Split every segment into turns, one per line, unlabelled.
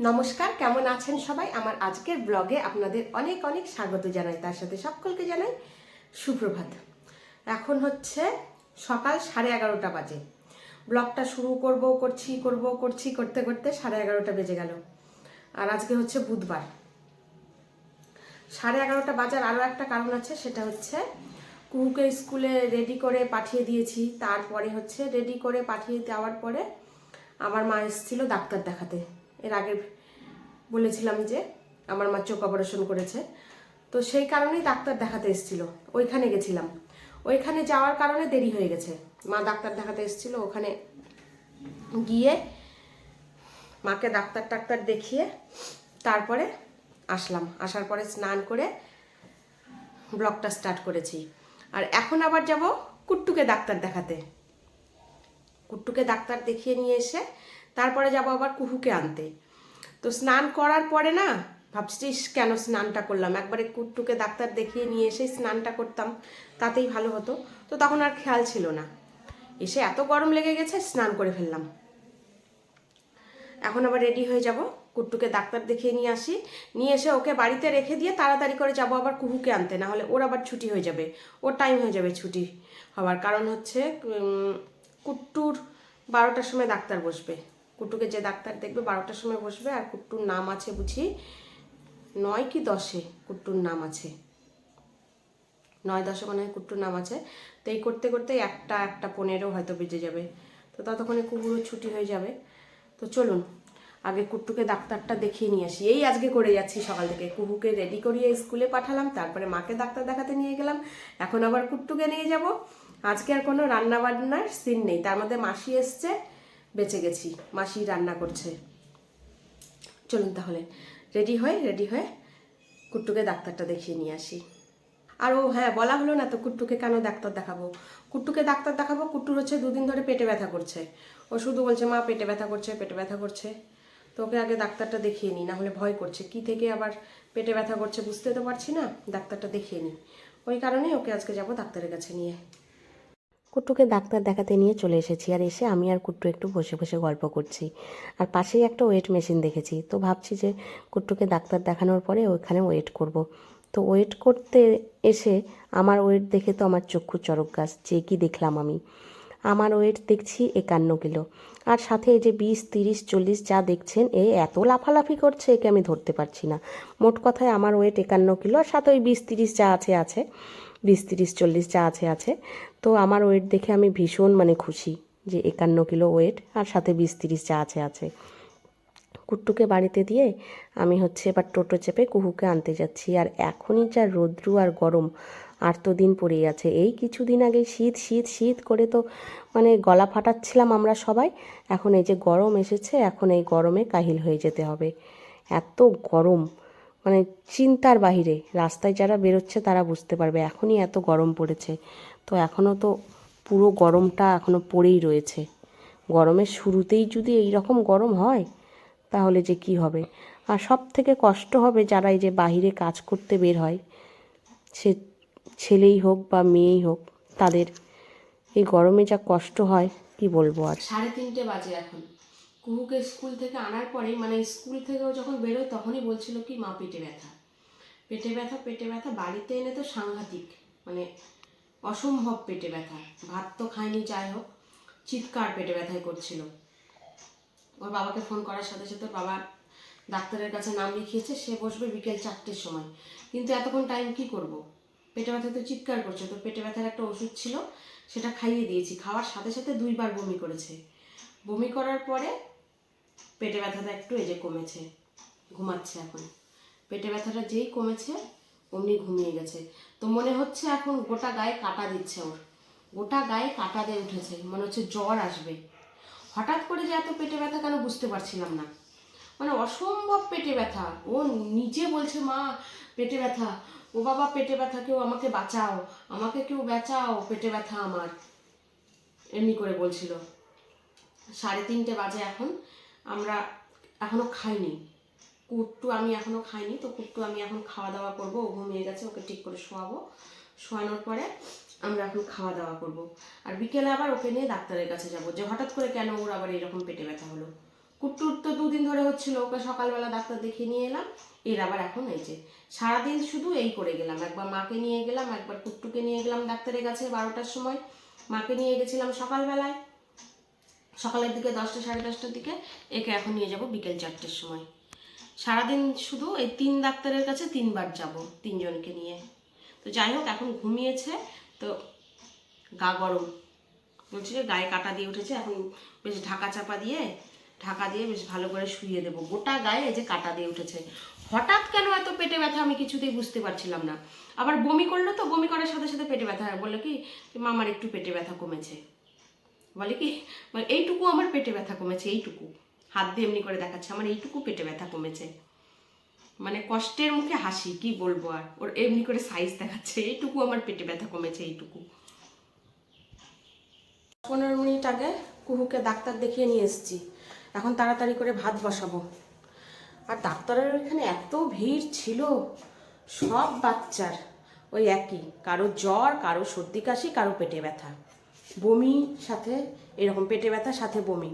নমস্কার, কেমন আছেন সবাই? আমার আজকের ব্লগে আপনাদের অনেক অনেক স্বাগত জানাই। তার সাথে সকলকে জানাই সুপ্রভাত। এখন হচ্ছে সকাল সাড়ে এগারোটা বাজে। ব্লগটা শুরু করব, করছি করব, করছি, করতে করতে সাড়ে এগারোটা বেজে গেল। আর আজকে হচ্ছে বুধবার। সাড়ে এগারোটা বাজার আরও একটা কারণ আছে, সেটা হচ্ছে কুহুকে স্কুলে রেডি করে পাঠিয়ে দিয়েছি। তারপরে হচ্ছে রেডি করে পাঠিয়ে দেওয়ার পরে আমার মা এসেছিল ডাক্তার দেখাতে। এর আগে বলেছিলাম যে আমার মা চোখ অপারেশন করেছে। তো সেই কারণেই ডাক্তার দেখাতে এসেছিল। ওইখানে গেছিলাম। ওইখানে যাওয়ার কারণে দেরি হয়ে গেছে। মা ডাক্তার দেখাতে এসেছিল। ওখানে গিয়ে মাকে ডাক্তার টাক্তার দেখিয়ে তারপরে আসলাম। আসার পরে স্নান করে ব্লগটা স্টার্ট করেছি। আর এখন আবার যাব কুট্টুকে ডাক্তার দেখাতে। কুট্টুকে ডাক্তার দেখিয়ে নিয়ে এসে তারপরে যাব আবার কুহুকে আনতে। তো স্নান করার পরে না, ভাবছিস কেন স্নানটা করলাম? একবারে কুট্টুকে ডাক্তার দেখিয়ে নিয়ে এসে স্নানটা করতাম, তাতেই ভালো হতো। তো তখন আর খেয়াল ছিল না। এসে এত গরম লেগে গেছে, স্নান করে ফেললাম। এখন আবার রেডি হয়ে যাব, কুট্টুকে ডাক্তার দেখিয়ে নিয়ে আসি। নিয়ে এসে ওকে বাড়িতে রেখে দিয়ে তাড়াতাড়ি করে যাব আবার কুহুকে আনতে না হলে ওর আবার ছুটি হয়ে যাবে। ওর টাইম হয়ে যাবে ছুটি হওয়ার। কারণ হচ্ছে কুট্টুর বারোটার সময় ডাক্তার বসবে। কুট্টুকে যে ডাক্তার দেখবে, বারোটার সময় বসবে আর কুট্টুর নাম আছে বুঝি নয় কি দশে কুট্টুর নাম আছে। নয় দশে মনে হয় কুট্টুর নাম আছে। তো এই করতে করতে একটা একটা পনেরো হয়তো বেজে যাবে। তো ততক্ষণে কুকুরও ছুটি হয়ে যাবে। তো চলুন, আগে কুট্টুকে ডাক্তারটা দেখিয়ে নিয়ে আসি। এই আজকে করে যাচ্ছি সকাল থেকে। কুহুকে রেডি করিয়ে স্কুলে পাঠালাম, তারপরে মাকে ডাক্তার দেখাতে নিয়ে গেলাম। এখন আবার কুট্টুকে নিয়ে যাব। আজকে আর কোনো রান্নাবান্নার সিন নেই। তার মধ্যে মাসি এসছে। বেঁচে গেছি, মাসি রান্না করছে। চলুন তাহলে রেডি হয়ে রেডি হয়ে কুট্টুকে ডাক্তারটা দেখিয়ে নিয়ে আসি। আর ও হ্যাঁ বলা হলো না তো কুট্টুকে কেন ডাক্তার দেখাবো? কুট্টুকে ডাক্তার দেখাবো, কুট্টুর হচ্ছে দুদিন ধরে পেটে ব্যথা করছে। ও শুধু বলছে, মা, পেটে ব্যথা করছে, পেটে ব্যথা করছে। তো ওকে আগে ডাক্তারটা দেখিয়ে নিই না হলে ভয় করছে। কি থেকে আবার পেটে ব্যথা করছে বুঝতে তো পারছি না, ডাক্তারটা দেখিয়ে নিই। ওই কারণেই ওকে আজকে যাব ডাক্তারের কাছে নিয়ে।
কুট্টুকে ডাক্তার দেখাতে নিয়ে চলে এসেছি আর এসে আমি আর কুট্টু একটু বসে বসে গল্প করছি। আর পাশেই একটা ওয়েট মেশিন দেখেছি। তো ভাবছি যে কুট্টুকে ডাক্তার দেখানোর পরে ওইখানে ওয়েট করব। তো ওয়েট করতে এসে আমার ওয়েট দেখে তো আমার চক্ষু চরক গাছ, যে কি দেখলাম আমি। আমার ওয়েট দেখছি একান্ন কিলো। আর সাথে এই যে বিশ, তিরিশ, চল্লিশ যা দেখছেন, এ এত লাফালাফি করছে, একে আমি ধরতে পারছি না। মোট কথায় আমার ওয়েট একান্ন কিলো, আর সাথে ওই বিশ, তিরিশ যা আছে আছে, বিশ, তিরিশ, চল্লিশ যা আছে আছে। তো আমার ওয়েট দেখে আমি ভীষণ মানে খুশি যে একান্ন কিলো ওয়েট আর সাথে বিশ তিরিশ যা আছে আছে। কুট্টুকে বাড়িতে দিয়ে আমি হচ্ছে এবার টোটো চেপে কুহুকে আনতে যাচ্ছি আর এখনই যা রৌদ্রু আর গরম আর তো দিন পড়েই আছে। এই কিছুদিন আগে শীত শীত শীত করে তো মানে গলা ফাটাচ্ছিলাম আমরা সবাই। এখন এই যে গরম এসেছে, এখন এই গরমে কাহিল হয়ে যেতে হবে। এত গরম মানে চিন্তার বাহিরে। রাস্তায় যারা বেরোচ্ছে তারা বুঝতে পারবে এখনই এত গরম পড়েছে। তো এখনও তো পুরো গরমটা এখনও পড়েই রয়েছে। গরমের শুরুতেই যদি এই রকম গরম হয়, তাহলে যে কি হবে? আর সব থেকে কষ্ট হবে যারা এই যে বাহিরে কাজ করতে বের হয়, সে ছেলেই হোক বা মেয়েই হোক, তাদের এই গরমে যা কষ্ট হয়, কি বলব আর?
সাড়ে তিনটে বাজে এখন। কুহুকে স্কুল থেকে আনার পরেই মানে স্কুল থেকেও যখন বেরোয় তখনই বলছিল কি, মা, পেটে ব্যথা। পেটে ব্যথা পেটে ব্যথা, বাড়িতে এনে তো সাংঘাতিক মানে অসম্ভব পেটে ব্যথা। ভাত তো খায়নি, যাই হোক, চিৎকার পেটে ব্যথায় করছিল। ওর বাবাকে ফোন করার সাথে সাথে বাবা ডাক্তারের কাছে নাম লিখিয়েছে, সে বসবে বিকেল চারটের সময়। কিন্তু এতক্ষণ টাইম কি করব? পেটে ব্যথা তো চিৎকার করছে, তো পেটে ব্যথার একটা ওষুধ ছিল, সেটা খাইয়ে দিয়েছি। খাওয়ার সাথে সাথে দুইবার বমি করেছে। বমি করার পরে পেটে ব্যথাটা একটু যে কমেছে, ঘুমাচ্ছে এখন। পেটে ব্যথাটা যেই কমেছে, অমনি ঘুমিয়ে গেছে। তো মনে হচ্ছে এখন গোটা গায়ে কাটা দিচ্ছে ওর। গোটা গায়ে কাটা দিয়ে উঠেছে, মনে হচ্ছে জ্বর আসবে। হঠাৎ করে যে এত পেটে ব্যথা কেন বুঝতে পারছিলাম না। মানে অসম্ভব পেটে ব্যথা। ও নিজে বলছে, মা, পেটে ব্যথা। ও বাবা, পেটে ব্যথা, কেউ আমাকে বাঁচাও। আমাকে কেউ বাঁচাও, পেটে ব্যথা আমার। এমনি করে বলছিল। সাড়ে তিনটে বাজে এখন। আমরা এখনও খাইনি। কুট্টু আমি এখনও খাইনি, তো কুট্টু আমি এখন খাওয়া দাওয়া করব, ও ঘুমিয়ে গেছে, ওকে ঠিক করে শোয়াবো। শোয়ানোর পরে আমরা এখন খাওয়া দাওয়া করব। আর বিকেলে আবার ওকে নিয়ে ডাক্তারের কাছে যাব, যে হঠাৎ করে কেন ওর আবার এরকম পেটে ব্যথা হলো? কুট্টুর তো দুদিন ধরে হচ্ছিল, ওকে সকালবেলা ডাক্তার দেখিয়ে নিয়ে এলাম, এর আবার এখন যে, সারাদিন শুধু এই করে গেলাম, একবার মাকে নিয়ে গেলাম, একবার কুট্টুকে নিয়ে গেলাম ডাক্তারের কাছে বারোটার সময়। মাকে নিয়ে গেছিলাম সকালবেলায়, সকালের দিকে দশটা সাড়ে দশটার দিকে, একে এখন নিয়ে যাব বিকেল চারটের সময়। সারাদিন শুধু এই তিন ডাক্তারের কাছে তিনবার যাব তিনজনকে নিয়ে। তো যাই হোক, এখন ঘুমিয়েছে, তো গা গরম। বলছি যে গায়ে কাটা দিয়ে উঠেছে, এখন বেশ ঢাকা চাপা দিয়ে, ঢাকা দিয়ে বেশ ভালো করে শুইয়ে দেবো। গোটা গায়ে এই যে কাটা দিয়ে উঠেছে। হঠাৎ কেন এত পেটে ব্যথা আমি কিছুতেই বুঝতে পারছিলাম না। আবার বমি করল তো, বমি করার সাথে সাথে পেটে ব্যথা হয়। বলল কি মামার একটু পেটে ব্যথা কমেছে। বলে কি এইটুকু আমার পেটে ব্যথা কমেছে, এইটুকু। হাত দিয়ে এমনি করে দেখাচ্ছে। আমার এইটুকু পেটে ব্যথা কমেছে। মানে কষ্টের মুখে হাসি, কি বলব আর? ওর এমনি করে সাইজ দেখাচ্ছে। এইটুকু আমার পেটে ব্যথা কমেছে, এইটুকু। পনেরো মিনিট আগে কুহুকে ডাক্তার দেখিয়ে নিয়ে এসেছি। এখন তাড়াতাড়ি করে ভাত বসাবো। আর ডাক্তারের এখানে এত ভিড় ছিল, সব বাচ্চার। ওই একই, কারও জ্বর, কারও সর্দি কাশি, কারও পেটে ব্যথা। বমি সাথে, এরকম পেটে ব্যথা সাথে বমি।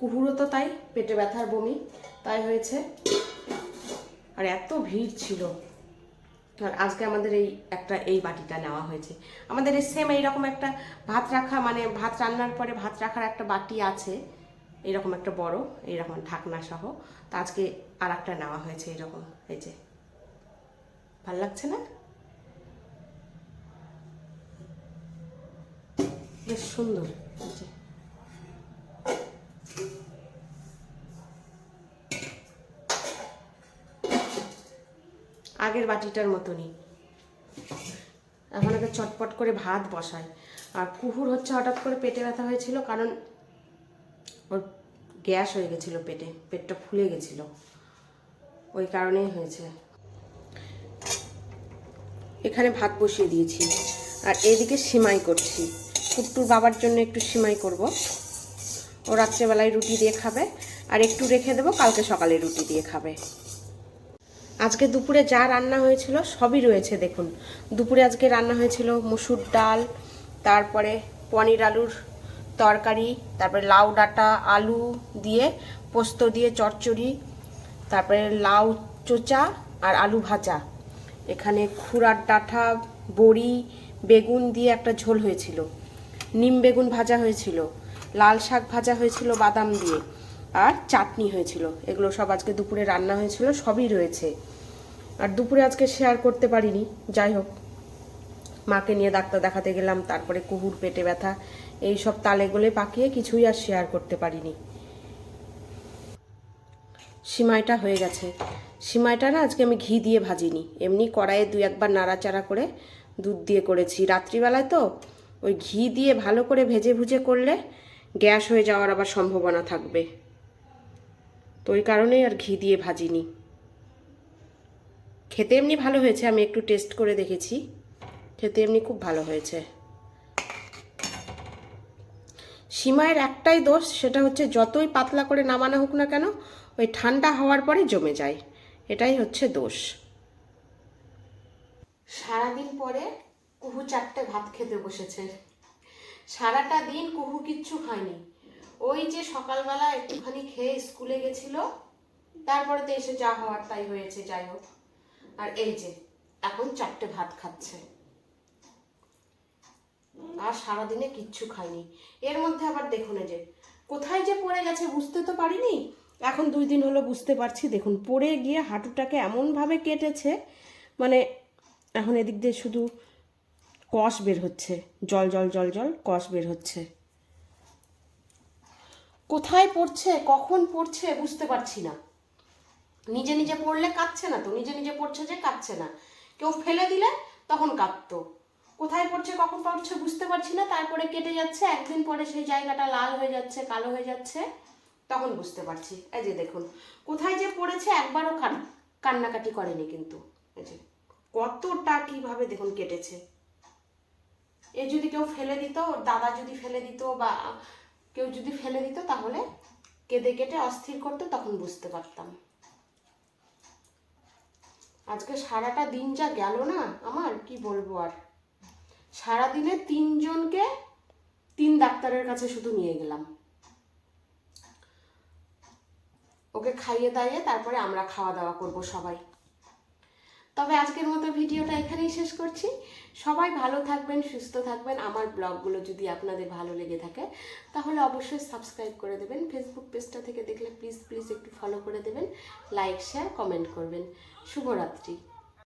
কুহুরও তো তাই, পেটে ব্যথার বমি, তাই হয়েছে। আর এত ভিড় ছিল। আর আজকে আমাদের এই একটা, এই বাটিটা নেওয়া হয়েছে। আমাদের এই সেম এইরকম একটা ভাত রাখা মানে ভাত রান্নার পরে ভাত রাখার একটা বাটি আছে। এরকম একটা বড়, এইরকম ঢাকনা সহ। তা আজকে আর একটা নেওয়া হয়েছে এরকম এই যে। ভালো লাগছে না? বেশ সুন্দর, এই যে। আগের বাটিটার মতনই। এখন আগে চটপট করে ভাত বসায় আর কুহুর হচ্ছে হঠাৎ করে পেটে ব্যথা হয়েছিল কারণ ওর গ্যাস হয়ে গেছিল পেটে, পেটটা ফুলে গেছিল। ওই কারণেই হয়েছে। এখানে ভাত বসিয়ে দিয়েছি। আর এদিকে সিমাই করছি। কুট্টুর বাবার জন্য একটু সিমাই করব। ও রাত্রেবেলায় রুটি দিয়ে খাবে। আর একটু রেখে দেবো, কালকে সকালে রুটি দিয়ে খাবে। আজকে দুপুরে যা রান্না হয়েছিল সবই রয়েছে, দেখুন। দুপুরে আজকে রান্না হয়েছিল মুসুর ডাল, তারপরে পনির আলুর তরকারি, তারপরে লাউ ডাঁটা, আলু দিয়ে পোস্ত দিয়ে চচ্চড়ি, তারপরে লাউ চোচা আর আলু ভাজা। এখানে খুরার ডাঁটা, বড়ি, বেগুন দিয়ে একটা ঝোল হয়েছিল। নিম বেগুন ভাজা হয়েছিল। লাল শাক ভাজা হয়েছিল বাদাম দিয়ে। আর চাটনি হয়েছিল। এগুলো সব আজকে দুপুরে রান্না হয়েছিল, সবই রয়েছে। আর দুপুরে আজকে শেয়ার করতে পারিনি, যাই হোক। মাকে নিয়ে ডাক্তার দেখাতে গেলাম, তারপরে কুহুর পেটে ব্যথা, এই সব তালে গোলে পাকিয়ে কিছুই আর শেয়ার করতে পারিনি। সিমাইটা হয়ে গেছে। সিমাইটা না আজকে আমি ঘি দিয়ে ভাজিনি। এমনি কড়াইয়ে দুই একবার নাড়াচাড়া করে দুধ দিয়ে করেছি। রাত্রিবেলায় তো ওই ঘি দিয়ে ভালো করে ভেজে ভুজে করলে গ্যাস হয়ে যাওয়ার আবার সম্ভাবনা থাকবে। তো ওই কারণেই আর ঘি দিয়ে ভাজিনি। খেতে এমনি ভালো হয়েছে, আমি একটু টেস্ট করে দেখেছি। খেতে এমনি খুব ভালো হয়েছে। সিমাইয়ের একটাই দোষ, সেটা হচ্ছে যতই পাতলা করে নামানো হোক না কেন, ওই ঠান্ডা হওয়ার পরে জমে যায়। এটাই হচ্ছে দোষ। সারাদিন পরে কুহু চারটে ভাত খেতে বসেছে। সারাটা দিন কুহু কিচ্ছু খায়নি। ওই যে সকালবেলা একটুখানি খেয়ে স্কুলে গেছিল, তারপরে তো এসে যা হওয়ার তাই হয়েছে, যাই হোক। আর এই যে, এখন চারটে ভাত খাচ্ছে। আর সারাদিনে কিচ্ছু খাইনি। এর মধ্যে আবার দেখুন যে, কোথায় যে পড়ে গেছে বুঝতে তো পারিনি। এখন দুই দিন হলো বুঝতে পারছি, দেখুন, পড়ে গিয়ে হাঁটুটাকে এমনভাবে কেটেছে মানে এখন এদিক দিয়ে শুধু কষ বের হচ্ছে, জল জল জল জল, কষ বের হচ্ছে। কোথায় পড়ছে, কখন পড়ছে বুঝতে পারছি না। নিজে নিজে পড়লে কাঁদছে না তো, নিজে নিজে পড়ছে যে কাঁদছে না। কেউ ফেলে দিলে তখন কাঁদতো। কোথায় পড়ছে, কখন পড়ছে বুঝতে পারছি না, তারপরে কেটে যাচ্ছে, একদিন পরে সেই জায়গাটা লাল হয়ে যাচ্ছে, কালো হয়ে যাচ্ছে, তখন বুঝতে পারছি। এই যে দেখুন, কোথায় যে পড়েছে একবারও কান- কান্নাকাটি করেনি কিন্তু। এই যে, কতটা কীভাবে দেখুন কেটেছে। এ যদি কেউ ফেলে দিত, দাদা যদি ফেলে দিত বা কেউ যদি ফেলে দিত তাহলে কেঁদে কেটে অস্থির করতো, তখন বুঝতে পারতাম। আজকে সারাটা দিন যা গেল না আমার, কি বলব আর? সারাদিনে তিনজনকে তিন ডাক্তারের কাছে শুধু নিয়ে গেলাম। ওকে খাইয়ে দাইয়ে তারপরে আমরা খাওয়া দাওয়া করব সবাই। তবে আজকের মতো ভিডিওটা এখানেই শেষ করছি। সবাই ভালো থাকবেন, সুস্থ থাকবেন। আমার ব্লগগুলো যদি আপনাদের ভালো লেগে থাকে, তাহলে অবশ্যই সাবস্ক্রাইব করে দেবেন। ফেসবুক পেজটা থেকে দেখলে প্লিজ প্লিজ একটু ফলো করে দেবেন। লাইক শেয়ার কমেন্ট করবেন। শুভরাত্রি।